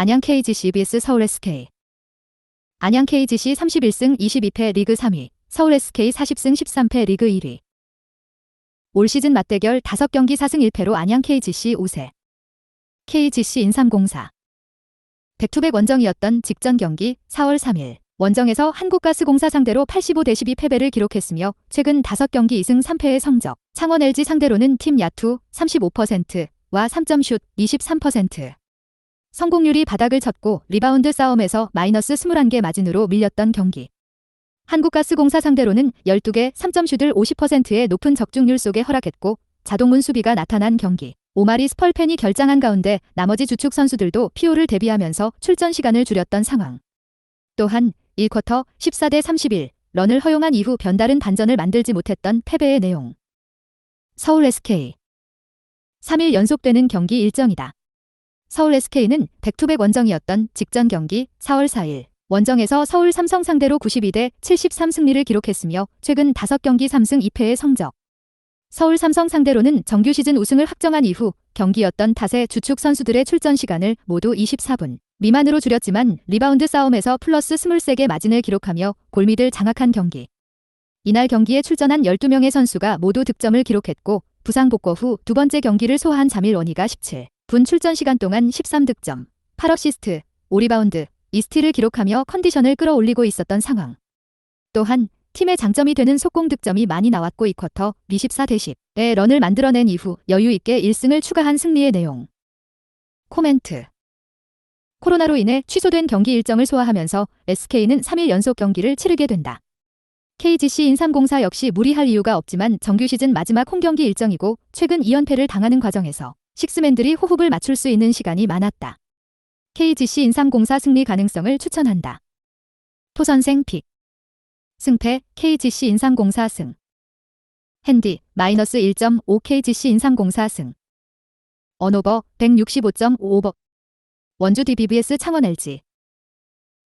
안양 KGC vs 서울 SK 안양 KGC 31승 22패 리그 3위, 서울 SK 40승 13패 리그 1위. 올 시즌 맞대결 5경기 4승 1패로 안양 KGC 우세. KGC 인삼공사. 백투백 원정이었던 직전 경기 4월 3일 원정에서 한국가스공사 상대로 85대 12 패배를 기록했으며 최근 5경기 2승 3패의 성적, 창원 LG 상대로는 팀 야투 35%와 3점슛 23%. 성공률이 바닥을 쳤고 리바운드 싸움에서 마이너스 21개 마진으로 밀렸던 경기. 한국가스공사 상대로는 12개 3점 슛을 50%의 높은 적중률 속에 허락했고 자동문 수비가 나타난 경기. 오마리 스펄팬이 결장한 가운데 나머지 주축 선수들도 피오를 대비하면서 출전 시간을 줄였던 상황. 또한 1쿼터 14대 31 런을 허용한 이후 변다른 반전을 만들지 못했던 패배의 내용. 서울 SK 3일 연속되는 경기 일정이다. 서울 SK는 백투백 원정이었던 직전 경기 4월 4일 원정에서 서울 삼성 상대로 92대 73 승리를 기록했으며 최근 5경기 3승 2패의 성적. 서울 삼성 상대로는 정규 시즌 우승을 확정한 이후 경기였던 탓에 주축 선수들의 출전 시간을 모두 24분 미만으로 줄였지만 리바운드 싸움에서 플러스 23개 마진을 기록하며 골밑을 장악한 경기. 이날 경기에 출전한 12명의 선수가 모두 득점을 기록했고 부상 복구 후 두 번째 경기를 소화한 자밀 원희가 17. 분 출전 시간 동안 13득점, 8어시스트, 5리바운드, 2스틸을 기록하며 컨디션을 끌어올리고 있었던 상황. 또한 팀의 장점이 되는 속공 득점이 많이 나왔고 이 쿼터 24대 10의 런을 만들어낸 이후 여유 있게 1승을 추가한 승리의 내용. 코멘트 코로나로 인해 취소된 경기 일정을 소화하면서 SK는 3일 연속 경기를 치르게 된다. KGC 인삼공사 역시 무리할 이유가 없지만 정규 시즌 마지막 홈 경기 일정이고 최근 2연패를 당하는 과정에서 식스맨들이 호흡을 맞출 수 있는 시간이 많았다. KGC 인삼공사 승리 가능성을 추천한다. 토선생 픽. 승패 KGC 인삼공사 승. 핸디 마이너스 1.5 KGC 인삼공사 승. 언오버 165.55버 원주 DBVS 창원 LG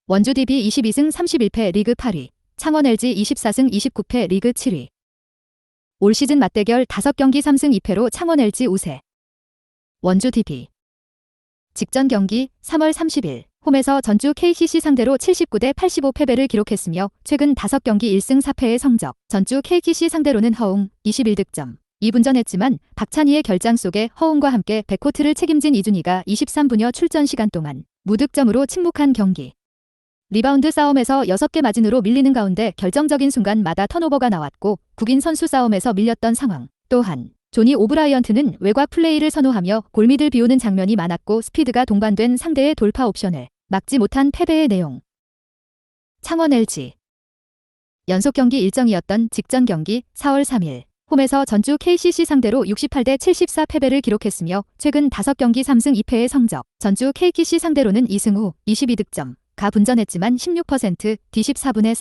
원주 DB 22승 31패 리그 8위. 창원 LG 24승 29패 리그 7위. 올 시즌 맞대결 5경기 3승 2패로 창원 LG 우세 원주 DB 직전 경기 3월 30일 홈에서 전주 KCC 상대로 79대 85 패배를 기록했으며 최근 5경기 1승 4패의 성적 전주 KCC 상대로는 허웅 21득점 2분전했지만 박찬희의 결장 속에 허웅과 함께 백코트를 책임진 이준희가 23분여 출전 시간 동안 무득점으로 침묵한 경기. 리바운드 싸움에서 6개 마진으로 밀리는 가운데 결정적인 순간마다 턴오버가 나왔고 국인 선수 싸움에서 밀렸던 상황. 또한 조니 오브라이언트는 외곽 플레이를 선호하며 골밑을 비우는 장면이 많았고 스피드가 동반된 상대의 돌파 옵션을 막지 못한 패배의 내용. 창원 LG 연속 경기 일정이었던 직전 경기 4월 3일 홈에서 전주 KCC 상대로 68대 74 패배를 기록했으며 최근 5경기 3승 2패의 성적 전주 KCC 상대로는 2승 후 22득점 가 분전했지만 16% D14분의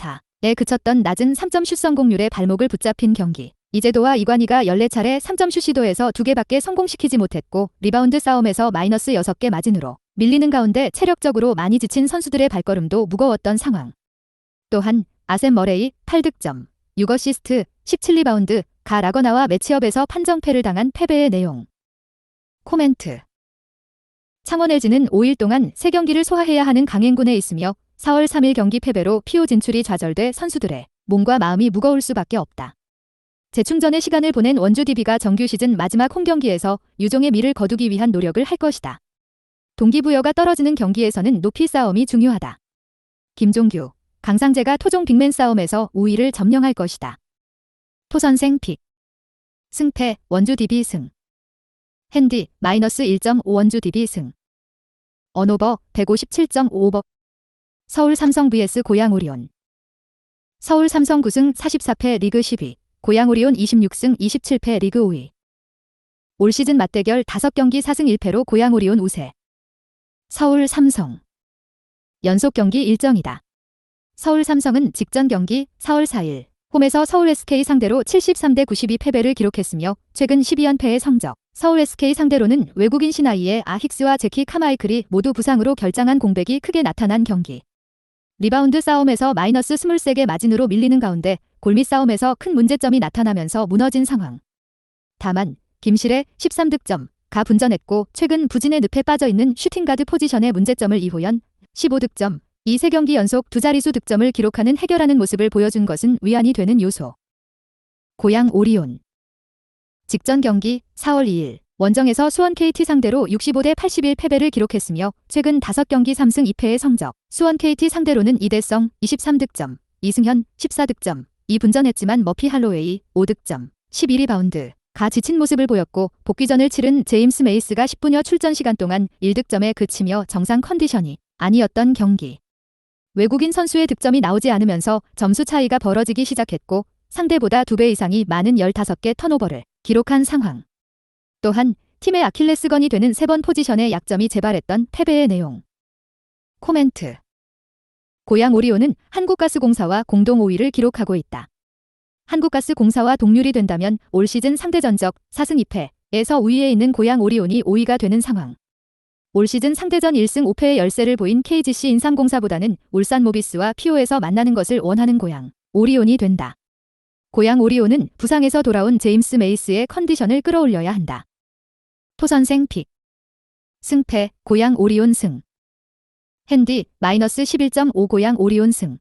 4에 그쳤던 낮은 3점 슛 성공률에 발목을 붙잡힌 경기. 이재도와 이관희가 14차례 3점 슛 시도에서 2개밖에 성공시키지 못했고 리바운드 싸움에서 마이너스 6개 마진으로 밀리는 가운데 체력적으로 많이 지친 선수들의 발걸음도 무거웠던 상황. 또한 아셈 머레이 8득점, 6어시스트, 17리바운드, 가 라거나와 매치업에서 판정패를 당한 패배의 내용. 코멘트 창원 LG는 5일 동안 3경기를 소화해야 하는 강행군에 있으며 4월 3일 경기 패배로 피오 진출이 좌절돼 선수들의 몸과 마음이 무거울 수밖에 없다. 재충전의 시간을 보낸 원주 DB가 정규 시즌 마지막 홈 경기에서 유종의 미를 거두기 위한 노력을 할 것이다. 동기부여가 떨어지는 경기에서는 높이 싸움이 중요하다. 김종규, 강상재가 토종 빅맨 싸움에서 우위를 점령할 것이다. 토선생 픽 승패 원주 DB 승 핸디 마이너스 1.5 원주 DB 승 언오버 157.55버 서울 삼성 vs 고양 오리온 서울 삼성 9승 44패 리그 10위 고양 오리온 26승 27패 리그 5위 올 시즌 맞대결 5경기 4승 1패로 고양 오리온 우세 서울 삼성 연속 경기 일정이다. 서울 삼성은 직전 경기 4월 4일 홈에서 서울 SK 상대로 73대 92 패배를 기록했으며 최근 12연패의 성적. 서울 SK 상대로는 외국인 신하이의 아힉스와 제키 카마이클이 모두 부상으로 결장한 공백이 크게 나타난 경기. 리바운드 싸움에서 마이너스 23개 마진으로 밀리는 가운데 골밑 싸움에서 큰 문제점이 나타나면서 무너진 상황. 다만 김실의 13득점, 가 분전했고 최근 부진의 늪에 빠져있는 슈팅가드 포지션의 문제점을 이호연 15득점, 이 세 경기 연속 두 자릿수 득점을 기록하는 해결하는 모습을 보여준 것은 위안이 되는 요소. 고양 오리온 직전 경기 4월 2일 원정에서 수원 KT 상대로 65대 81 패배를 기록했으며 최근 5경기 3승 2패의 성적. 수원 KT 상대로는 이대성 23득점, 이승현 14득점, 이 분전했지만 머피 할로웨이 5득점, 11리바운드. 가 지친 모습을 보였고 복귀전을 치른 제임스 메이스가 10분여 출전 시간 동안 1득점에 그치며 정상 컨디션이 아니었던 경기. 외국인 선수의 득점이 나오지 않으면서 점수 차이가 벌어지기 시작했고 상대보다 2배 이상이 많은 15개 턴오버를 기록한 상황. 또한 팀의 아킬레스건이 되는 세 번 포지션의 약점이 재발했던 패배의 내용. 코멘트. 고양 오리온은 한국가스공사와 공동 5위를 기록하고 있다. 한국가스공사와 동률이 된다면 올 시즌 상대 전적 4승 2패에서 우위에 있는 고양 오리온이 5위가 되는 상황. 올 시즌 상대전 1승 5패의 열세를 보인 KGC 인삼공사보다는 울산 모비스와 피오에서 만나는 것을 원하는 고양 오리온이 된다. 고양 오리온은 부상에서 돌아온 제임스 메이스의 컨디션을 끌어올려야 한다. 토선생 픽 승패 고양 오리온 승 핸디 마이너스 11.5 고양 오리온 승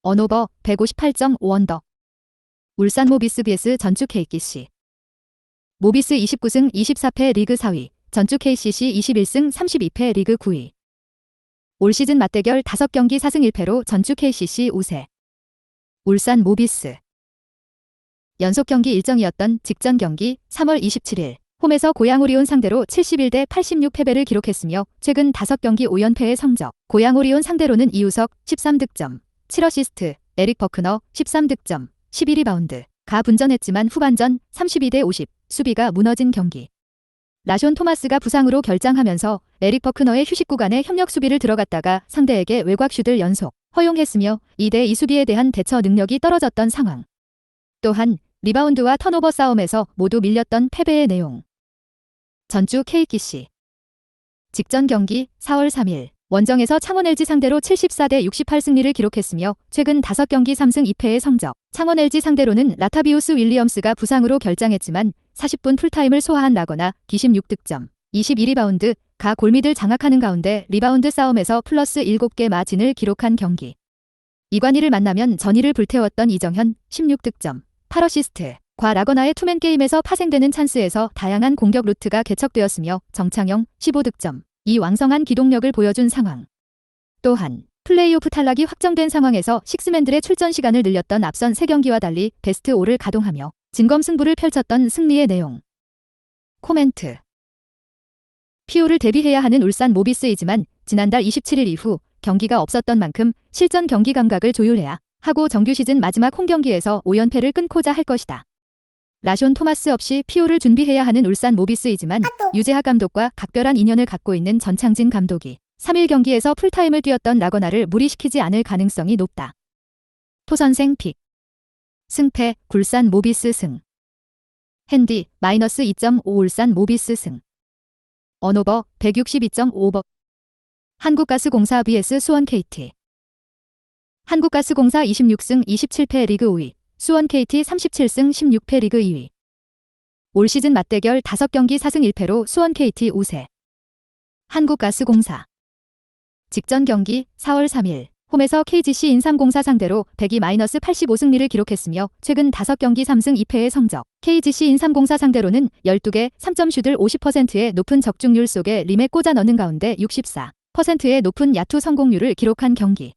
언오버 158.5 언더 울산 모비스 vs 전주 KCC 모비스 29승 24패 리그 4위 전주 KCC 21승 32패 리그 9위. 올 시즌 맞대결 5경기 4승 1패로 전주 KCC 우세. 울산 모비스. 연속 경기 일정이었던 직전 경기 3월 27일 홈에서 고양 오리온 상대로 71대 86 패배를 기록했으며 최근 5경기 5연패의 성적. 고양 오리온 상대로는 이우석 13득점, 7어시스트, 에릭 버크너 13득점, 11리바운드. 가 분전했지만 후반전 32대 50 수비가 무너진 경기. 라숀 토마스가 부상으로 결장하면서 에릭 버크너의 휴식 구간에 협력 수비를 들어갔다가 상대에게 외곽 슛을 연속 허용했으며 2대 2 수비에 대한 대처 능력이 떨어졌던 상황. 또한 리바운드와 턴오버 싸움에서 모두 밀렸던 패배의 내용. 전주 KGC 직전 경기 4월 3일 원정에서 창원 LG 상대로 74대 68 승리를 기록했으며 최근 5경기 3승 2패의 성적. 창원 LG 상대로는 라타비우스 윌리엄스가 부상으로 결장했지만 40분 풀타임을 소화한 나거나 기심 6득점, 21리바운드, 가 골밑을 장악하는 가운데 리바운드 싸움에서 플러스 7개 마진을 기록한 경기. 이관희를 만나면 전의를 불태웠던 이정현 16득점, 8어시스트. 과 라거나의 투맨 게임에서 파생되는 찬스에서 다양한 공격 루트가 개척되었으며 정창영 15득점, 이 왕성한 기동력을 보여준 상황. 또한 플레이오프 탈락이 확정된 상황에서 식스맨들의 출전 시간을 늘렸던 앞선 3경기와 달리 베스트 5를 가동하며 진검 승부를 펼쳤던 승리의 내용. 코멘트 피오를 대비해야 하는 울산 모비스이지만 지난달 27일 이후 경기가 없었던 만큼 실전 경기 감각을 조율해야 하고 정규 시즌 마지막 홈경기에서 5연패를 끊고자 할 것이다. 라숀 토마스 없이 피오를 준비해야 하는 울산 모비스이지만 유재하 감독과 각별한 인연을 갖고 있는 전창진 감독이 3일 경기에서 풀타임을 뛰었던 라거나를 무리시키지 않을 가능성이 높다. 토선생 픽. 승패 굴산 모비스 승. 핸디 마이너스 2.5 울산 모비스 승. 언오버 162.5버. 한국가스공사 vs 수원 KT 한국가스공사 26승 27패 리그 5위 수원 KT 37승 16패 리그 2위. 올 시즌 맞대결 5경기 4승 1패로 수원 KT 우세. 한국가스공사. 직전 경기 4월 3일 홈에서 KGC 인삼공사 상대로 102-85 승리를 기록했으며 최근 5경기 3승 2패의 성적. KGC 인삼공사 상대로는 12개 3점 슛을 50%의 높은 적중률 속에 림에 꽂아 넣는 가운데 64%의 높은 야투 성공률을 기록한 경기.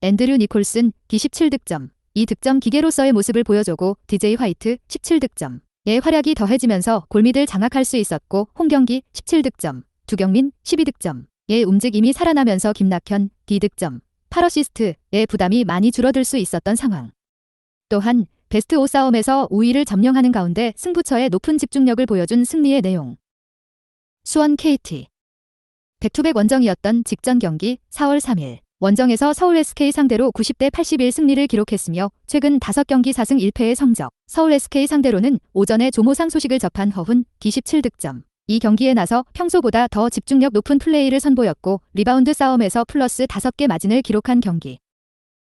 앤드류 니콜슨 27득점, 이 득점 기계로서의 모습을 보여주고 DJ 화이트 17득점 의 활약이 더해지면서 골밑을 장악할 수 있었고 홍경기 17득점, 두경민 12득점 의 움직임이 살아나면서 김낙현 D득점, 8어시스트의 부담이 많이 줄어들 수 있었던 상황. 또한 베스트 5 싸움에서 우위를 점령하는 가운데 승부처의 높은 집중력을 보여준 승리의 내용. 수원 KT 백투백 원정이었던 직전 경기 4월 3일 원정에서 서울 SK 상대로 90대 81 승리를 기록했으며 최근 5경기 4승 1패의 성적. 서울 SK 상대로는 오전에 조모상 소식을 접한 허훈 D17득점. 이 경기에 나서 평소보다 더 집중력 높은 플레이를 선보였고 리바운드 싸움에서 플러스 5개 마진을 기록한 경기.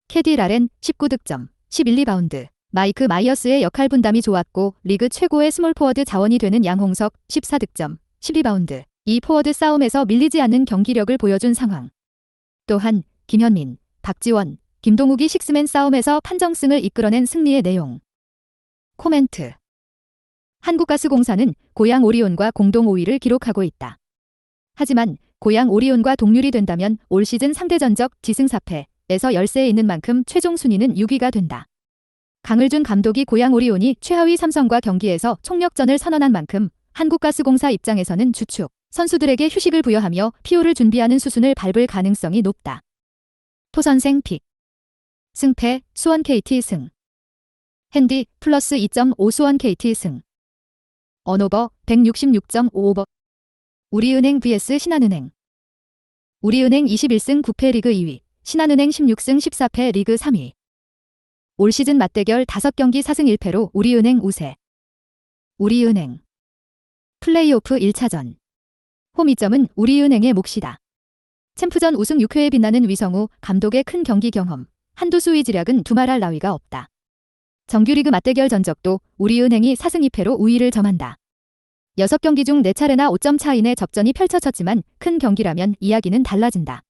캐디 라렌 19득점 11리바운드. 마이크 마이어스의 역할 분담이 좋았고 리그 최고의 스몰 포워드 자원이 되는 양홍석 14득점 12바운드. 이 포워드 싸움에서 밀리지 않는 경기력을 보여준 상황. 또한 김현민, 박지원, 김동욱이 식스맨 싸움에서 판정승을 이끌어낸 승리의 내용. 코멘트 한국가스공사는 고양 오리온과 공동 5위를 기록하고 있다. 하지만 고양 오리온과 동률이 된다면 올 시즌 상대 전적 지승 4패에서 열세에 있는 만큼 최종 순위는 6위가 된다. 강을준 감독이 고양 오리온이 최하위 삼성과 경기에서 총력전을 선언한 만큼 한국가스공사 입장에서는 주축 선수들에게 휴식을 부여하며 피오를 준비하는 수순을 밟을 가능성이 높다. 토선생 픽 승패 수원 KT 승. 핸디 플러스 2.5 수원 KT 승. 언오버 166.55버. 우리은행 vs 신한은행. 우리은행 21승 9패 리그 2위. 신한은행 16승 14패 리그 3위. 올 시즌 맞대결 5경기 4승 1패로 우리은행 우세. 우리은행. 플레이오프 1차전. 홈 이점은 우리은행의 몫이다. 챔프전 우승 6회에 빛나는 위성우 감독의 큰 경기 경험, 한두 수위 지략은 두말할 나위가 없다. 정규리그 맞대결 전적도 우리은행이 4승 2패로 우위를 점한다. 6경기 중 4차례나 5점 차이내 접전이 펼쳐졌지만 큰 경기라면 이야기는 달라진다.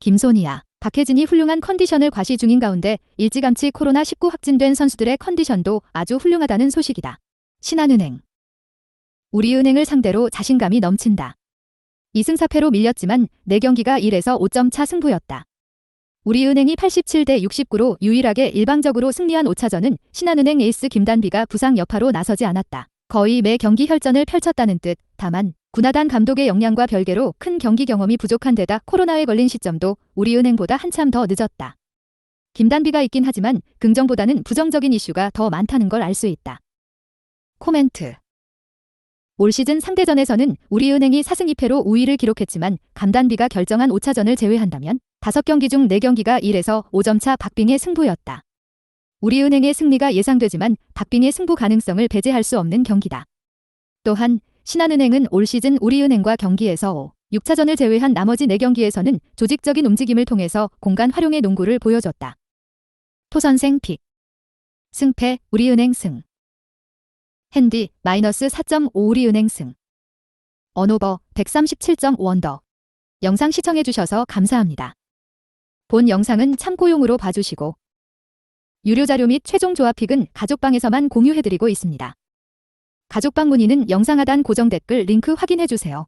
김소니아, 박혜진이 훌륭한 컨디션을 과시 중인 가운데 일찌감치 코로나19 확진된 선수들의 컨디션도 아주 훌륭하다는 소식이다. 신한은행 우리은행을 상대로 자신감이 넘친다. 2승 4패로 밀렸지만 4경기가 1에서 5점 차 승부였다. 우리은행이 87대 69로 유일하게 일방적으로 승리한 5차전은 신한은행 에이스 김단비가 부상 여파로 나서지 않았다. 거의 매 경기 혈전을 펼쳤다는 뜻. 다만 군하단 감독의 역량과 별개로 큰 경기 경험이 부족한 데다 코로나에 걸린 시점도 우리은행보다 한참 더 늦었다. 김단비가 있긴 하지만 긍정보다는 부정적인 이슈가 더 많다는 걸 알 수 있다. 코멘트 올 시즌 상대전에서는 우리은행이 4승 2패로 우위를 기록했지만 감단비가 결정한 5차전을 제외한다면 5경기 중 4경기가 1에서 5점 차 박빙의 승부였다. 우리은행의 승리가 예상되지만 박빙의 승부 가능성을 배제할 수 없는 경기다. 또한 신한은행은 올 시즌 우리은행과 경기에서 5, 6차전을 제외한 나머지 4경기에서는 조직적인 움직임을 통해서 공간 활용의 농구를 보여줬다. 토선생 픽 승패 우리은행 승 핸디 마이너스 4.5 우리 은행 승. 언오버 137.5 원더. 영상 시청해주셔서 감사합니다. 본 영상은 참고용으로 봐주시고 유료 자료 및 최종 조합픽은 가족방에서만 공유해드리고 있습니다. 가족방 문의는 영상 하단 고정 댓글 링크 확인해주세요.